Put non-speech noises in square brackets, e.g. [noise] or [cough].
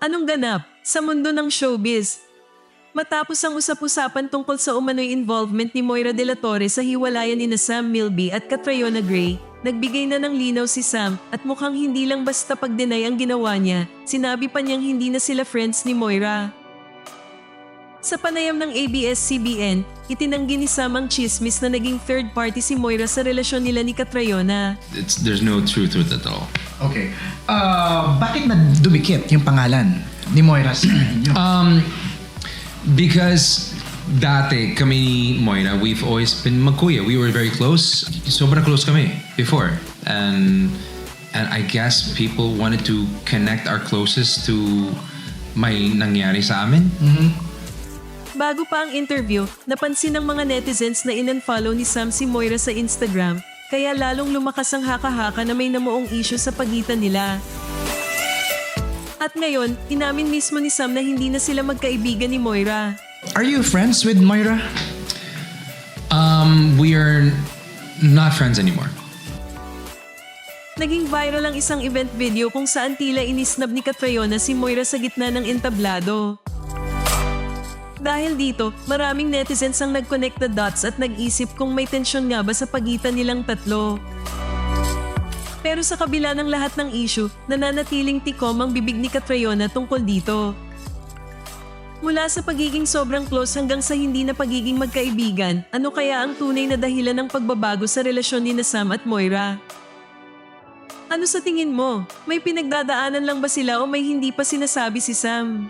Anong ganap sa mundo ng showbiz? Matapos ang usap-usapan tungkol sa umano'y involvement ni Moira de la Torre sa hiwalayan ni Sam Milby at Catriona Gray, nagbigay na ng linaw si Sam at mukhang hindi lang basta pag-deny ang ginawa niya, sinabi pa niyang hindi na sila friends ni Moira. Sa panayam ng ABS-CBN, itinanggi ni Sam ang chismis na naging third party si Moira sa relasyon nila ni Catriona. It's there's no truth to it at all. Okay. Uh, bakit na dumikit yung pangalan ni Moira sa [clears throat] inyo? Um, because dati kami ni Moira, we've always been magkuya. We were very close. Sobra close kami before. And and I guess people wanted to connect our closest to may nangyari sa amin. Bago pa ang interview, napansin ng mga netizens na in-unfollow ni Sam si Moira sa Instagram, kaya lalong lumakas ang haka-haka na may namuong issue sa pagitan nila. At ngayon, inamin mismo ni Sam na hindi na sila magkaibigan ni Moira. Are you friends with Moira? Um, we are not friends anymore. Naging viral ang isang event video kung saan tila inisnab ni Catriona si Moira sa gitna ng entablado. Dahil dito, maraming netizens ang nag-connect the dots at nag-isip kung may tensyon nga ba sa pagitan nilang tatlo. Pero sa kabila ng lahat ng issue, nananatiling tikom ang bibig ni Catriona tungkol dito. Mula sa pagiging sobrang close hanggang sa hindi na pagiging magkaibigan, ano kaya ang tunay na dahilan ng pagbabago sa relasyon ni Sam at Moira? Ano sa tingin mo? May pinagdadaanan lang ba sila o may hindi pa sinasabi si Sam?